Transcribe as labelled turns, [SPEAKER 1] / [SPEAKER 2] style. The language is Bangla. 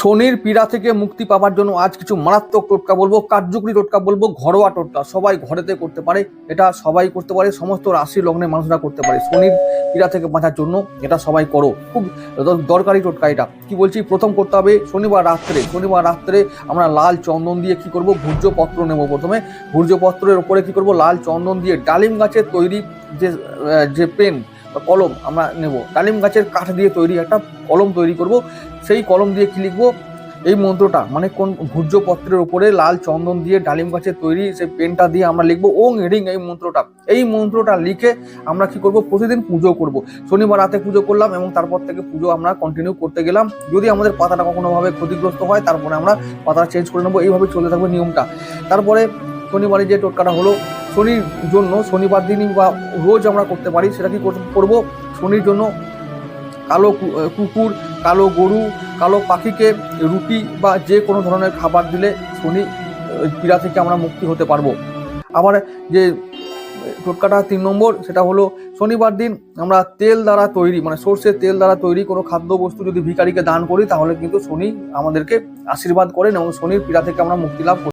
[SPEAKER 1] শনির পীড়া থেকে মুক্তি পাওয়ার জন্য আজ কিছু মারাত্মক টোটকা বলব, কার্যকরী টোটকা বলব, ঘরোয়া টোটকা সবাই ঘরেতে করতে পারে, এটা সবাই করতে পারে, সমস্ত রাশি লগ্নের মানুষরা করতে পারে। শনির পীড়া থেকে বাঁচার জন্য এটা সবাই করো। খুব দরকারি টোটকা এটা। কি বলছি? প্রথম করতে হবে শনিবার রাত্রে। শনিবার রাত্রে আমরা লাল চন্দন দিয়ে কি করব? ভূর্যপত্র নেব প্রথমে। ভূর্যপত্রের ওপরে কি করব? লাল চন্দন দিয়ে ডালিম গাছের তৈরি যে যে পেন বা কলম আমরা নেব। ডালিম গাছের কাঠ দিয়ে তৈরি একটা কলম তৈরি করব। সেই কলম দিয়ে কি লিখব? এই মন্ত্রটা মানে কোন ভূর্যপত্রের উপরে লাল চন্দন দিয়ে ডালিম গাছের তৈরি সেই পেনটা দিয়ে আমরা লিখব, ওং রিং এই মন্ত্রটা। এই মন্ত্রটা লিখে আমরা কি করব? প্রতিদিন পুজো করব। শনিবার রাতে পুজো করলাম এবং তারপর থেকে পুজো আমরা কন্টিনিউ করতে গেলাম। যদি আমাদের পাতাটা কখনোভাবে ক্ষতিগ্রস্ত হয়, তারপরে আমরা পাতাটা চেঞ্জ করে নেব। এইভাবে চলতে থাকবে নিয়মটা। তারপরে শনিবারে যে টোটকাটা হলো শনির জন্য, শনিবার দিনই বা রোজ আমরা করতে পারি, সেটা কি কর- করব? শনির জন্য কালো কুকুর, কালো গরু, কালো পাখিকে রুটি বা যে কোনো ধরনের খাবার দিলে শনি পীড়া থেকে আমরা মুক্তি হতে পারব। আবার যে টোটকাটা তিন নম্বর, সেটা হলো শনিবার দিন আমরা তেল দ্বারা তৈরি মানে সর্ষের তেল দ্বারা তৈরি কোনো খাদ্যবস্তু যদি ভিখারিকে দান করি, তাহলে কিন্তু শনি আমাদেরকে আশীর্বাদ করেন এবং শনির পীড়া থেকে আমরা মুক্তি লাভ